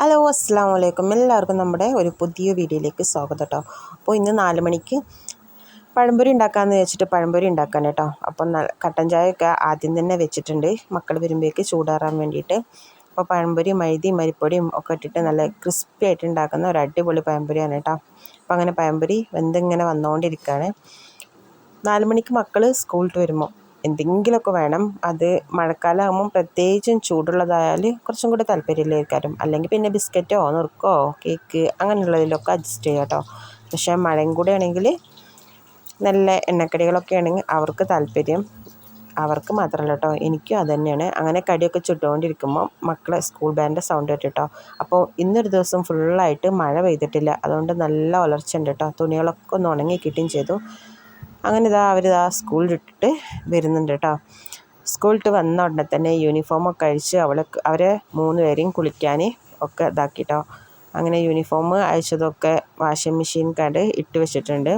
Hello അസ്സാം വലൈക്കും എല്ലാവർക്കും നമ്മുടെ ഒരു പുതിയ വീഡിയോയിലേക്ക് സ്വാഗതം കേട്ടോ അപ്പോൾ ഇന്ന് നാല് മണിക്ക് പഴംപൊരി ഉണ്ടാക്കാമെന്ന് വെച്ചിട്ട് പഴംപൊരി ഉണ്ടാക്കാൻ കേട്ടോ അപ്പം കട്ടൻ ചായയൊക്കെ ആദ്യം തന്നെ വെച്ചിട്ടുണ്ട്. മക്കൾ വരുമ്പോഴേക്ക് ചൂടാറാൻ വേണ്ടിയിട്ട്. അപ്പോൾ പഴംപൊരി മൈദയും മരിപ്പൊടിയും ഒക്കെ ഇട്ടിട്ട് നല്ല ക്രിസ്പി ആയിട്ട് ഉണ്ടാക്കുന്ന ഒരു അടിപൊളി പഴംപൊരിയാണ് കേട്ടോ അപ്പോൾ അങ്ങനെ പഴംപൊരി വെന്തിങ്ങനെ വന്നുകൊണ്ടിരിക്കുകയാണ് നാല് മണിക്ക് മക്കൾ സ്കൂളിൽ വരുമ്പോൾ എന്തെങ്കിലുമൊക്കെ വേണം. അത് മഴക്കാലമാകുമ്പം പ്രത്യേകിച്ചും ചൂടുള്ളതായാൽ കുറച്ചും കൂടി താല്പര്യമില്ലായിരിക്കും അല്ലെങ്കിൽ പിന്നെ ബിസ്ക്കറ്റോ നുറുക്കോ കേക്ക് അങ്ങനെയുള്ളതിലൊക്കെ അഡ്ജസ്റ്റ് ചെയ്യാം കേട്ടോ. പക്ഷേ മഴയും കൂടെ ആണെങ്കിൽ നല്ല എണ്ണക്കടികളൊക്കെ ആണെങ്കിൽ അവർക്ക് താല്പര്യം. അവർക്ക് മാത്രമല്ല കേട്ടോ എനിക്കും അത് തന്നെയാണ്. അങ്ങനെ കടിയൊക്കെ ചുട്ടുകൊണ്ടിരിക്കുമ്പോൾ മക്കളെ സ്കൂൾ ബാൻഡിന്റെ സൗണ്ട് കേട്ടോ അപ്പോൾ ഇന്നൊരു ദിവസം ഫുള്ളായിട്ട് മഴ പെയ്തിട്ടില്ല. അതുകൊണ്ട് നല്ല ഉലർച്ച ഉണ്ട് കേട്ടോ. തുണികളൊക്കെ ഒന്ന് ഉണങ്ങി കിട്ടുകയും ചെയ്തു. അങ്ങനെ ഇതാ അവർ ഇതാ സ്കൂളിലിട്ടിട്ട് വരുന്നുണ്ട് കേട്ടോ സ്കൂളിട്ട് വന്ന ഉടനെ തന്നെ യൂണിഫോമൊക്കെ അഴിച്ച് അവളെ അവരെ മൂന്ന് പേരെയും കുളിക്കാൻ ഒക്കെ ഇതാക്കിട്ടോ അങ്ങനെ യൂണിഫോം അഴിച്ചതൊക്കെ വാഷിംഗ് മെഷീൻ കണ്ട് ഇട്ട് വെച്ചിട്ടുണ്ട്.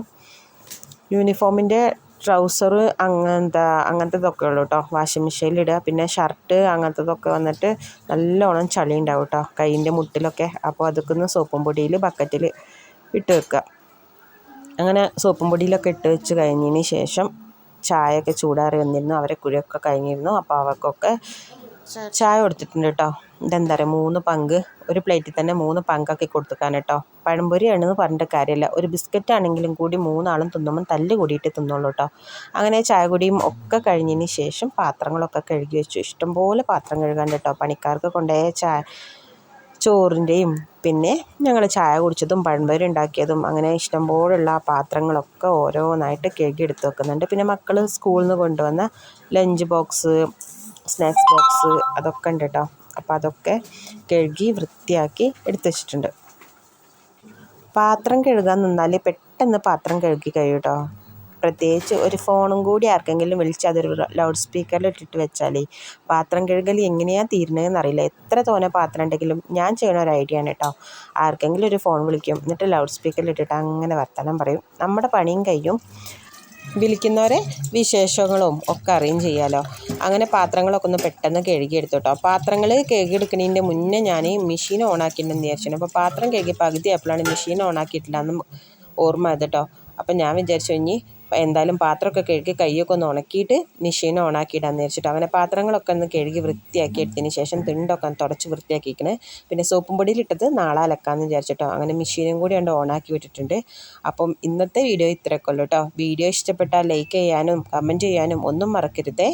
യൂണിഫോമിന്റെ ട്രൗസർ അങ്ങനത്തെ അങ്ങനത്തതൊക്കെ ഉള്ളൂ കേട്ടോ വാഷിംഗ് മെഷീനിൽ ഇടുക. പിന്നെ ഷർട്ട് അങ്ങനത്തതൊക്കെ വന്നിട്ട് നല്ലോണം ചളി ഉണ്ടാവും കേട്ടോ കൈയിന്റെ മുട്ടിലൊക്കെ. അപ്പോൾ അതൊക്കെ ഒന്ന് സോപ്പും പൊടിയിൽ ബക്കറ്റിൽ ഇട്ട് വെക്കുക. അങ്ങനെ സോപ്പും പൊടിയിലൊക്കെ ഇട്ട് വെച്ച് കഴിഞ്ഞതിന് ശേഷം ചായയൊക്കെ ചൂടാറി വന്നിരുന്നു. അവരെ കുഴിയൊക്കെ കഴിഞ്ഞിരുന്നു. അപ്പോൾ അവർക്കൊക്കെ ചായ കൊടുത്തിട്ടുണ്ട് കേട്ടോ. ഇതെന്താ പറയുക മൂന്ന് പങ്ക്. ഒരു പ്ലേറ്റിൽ തന്നെ മൂന്ന് പങ്കാക്കി കൊടുത്തുക്കാൻ കേട്ടോ. പഴംപൊരിയാണെന്ന് പറഞ്ഞിട്ട് കാര്യമില്ല. ഒരു ബിസ്ക്കറ്റ് ആണെങ്കിലും കൂടി മൂന്നാളും തിന്നുമ്പോൾ തല്ല് കൂടിയിട്ട് തിന്നുള്ളൂ കേട്ടോ. അങ്ങനെ ചായ കുടിയും ഒക്കെ കഴിഞ്ഞതിന് ശേഷം പാത്രങ്ങളൊക്കെ കഴുകി വെച്ചു. ഇഷ്ടംപോലെ പാത്രം കഴുകാൻ കേട്ടോ പണിക്കാർക്ക് കൊണ്ടുപോയ ചായ ചോറിന്റെയും പിന്നെ ഞങ്ങൾ ചായ കുടിച്ചതും പഴംപൊരി ഉണ്ടാക്കിയതും അങ്ങനെ ഇഷ്ടംപോലുള്ള പാത്രങ്ങളൊക്കെ ഓരോന്നായിട്ട് കഴുകി എടുത്ത് വെക്കുന്നുണ്ട്. പിന്നെ മക്കൾ സ്കൂളിൽ നിന്ന് കൊണ്ടുവന്ന ലഞ്ച് ബോക്സ് സ്നാക്സ് ബോക്സ് അതൊക്കെ ഉണ്ട് കേട്ടോ അപ്പോൾ അതൊക്കെ കഴുകി വൃത്തിയാക്കി എടുത്തു വെച്ചിട്ടുണ്ട്. പാത്രം കഴുകാൻ നിന്നാൽ പെട്ടെന്ന് പാത്രം കഴുകി കഴിയും കേട്ടോ പ്രത്യേകിച്ച് ഒരു ഫോണും കൂടി ആർക്കെങ്കിലും വിളിച്ച് അതൊരു ലൗഡ് സ്പീക്കറിൽ ഇട്ടിട്ട് വെച്ചാൽ പാത്രം കഴുകൽ എങ്ങനെയാണ് തീരുന്നതെന്ന് അറിയില്ല. എത്ര തോനെ പാത്രം ഉണ്ടെങ്കിലും ഞാൻ ചെയ്യണ ഒരു ഐഡിയ ആണ് കേട്ടോ. ആർക്കെങ്കിലും ഒരു ഫോൺ വിളിക്കും എന്നിട്ട് ലൗഡ് സ്പീക്കറിൽ ഇട്ടിട്ട് അങ്ങനെ വർത്തമാനം പറയും. നമ്മുടെ പണിയും കഴിയും. വിളിക്കുന്നവരെ വിശേഷങ്ങളും ഒക്കെ അറിയും ചെയ്യാമല്ലോ അങ്ങനെ പാത്രങ്ങളൊക്കെ ഒന്ന് പെട്ടെന്ന് കഴുകിയെടുത്തു കേട്ടോ. പാത്രങ്ങൾ കഴുകിയെടുക്കുന്നതിന്റെ മുന്നേ ഞാൻ മെഷീൻ ഓണാക്കിയിട്ടുണ്ടെന്ന് വിചാരിച്ചു അപ്പോൾ പാത്രം കഴുകി പകുതി ആയപ്പോഴാണ് മെഷീൻ ഓണാക്കിയിട്ടില്ല ഓർമ്മ അത് കേട്ടോ. അപ്പം ഞാൻ വിചാരിച്ചു ഇനി എന്തായാലും പാത്രമൊക്കെ കഴുകി കൈയൊക്കെ ഒന്ന് ഉണക്കിയിട്ട് മെഷീൻ ഓണാക്കിയിടാന്ന് വെച്ചിട്ട് അങ്ങനെ പാത്രങ്ങളൊക്കെ ഒന്ന് കഴുകി വൃത്തിയാക്കി എടുത്തതിന് ശേഷം തിണ്ടൊക്കെ തുടച്ച് വൃത്തിയാക്കിക്കണേ പിന്നെ സോപ്പും പൊടിയിലിട്ടത് നാളെ അലക്കാമെന്ന് വിചാരിച്ചിട്ടോ. അങ്ങനെ മെഷീനും കൂടി ഉണ്ട് ഓണാക്കി വിട്ടിട്ടുണ്ട്. അപ്പം ഇന്നത്തെ വീഡിയോ ഇത്രയൊക്കെ ഉള്ളൂ കേട്ടോ വീഡിയോ ഇഷ്ടപ്പെട്ടാൽ ലൈക്ക് ചെയ്യാനും കമന്റ് ചെയ്യാനും ഒന്നും മറക്കരുതേ.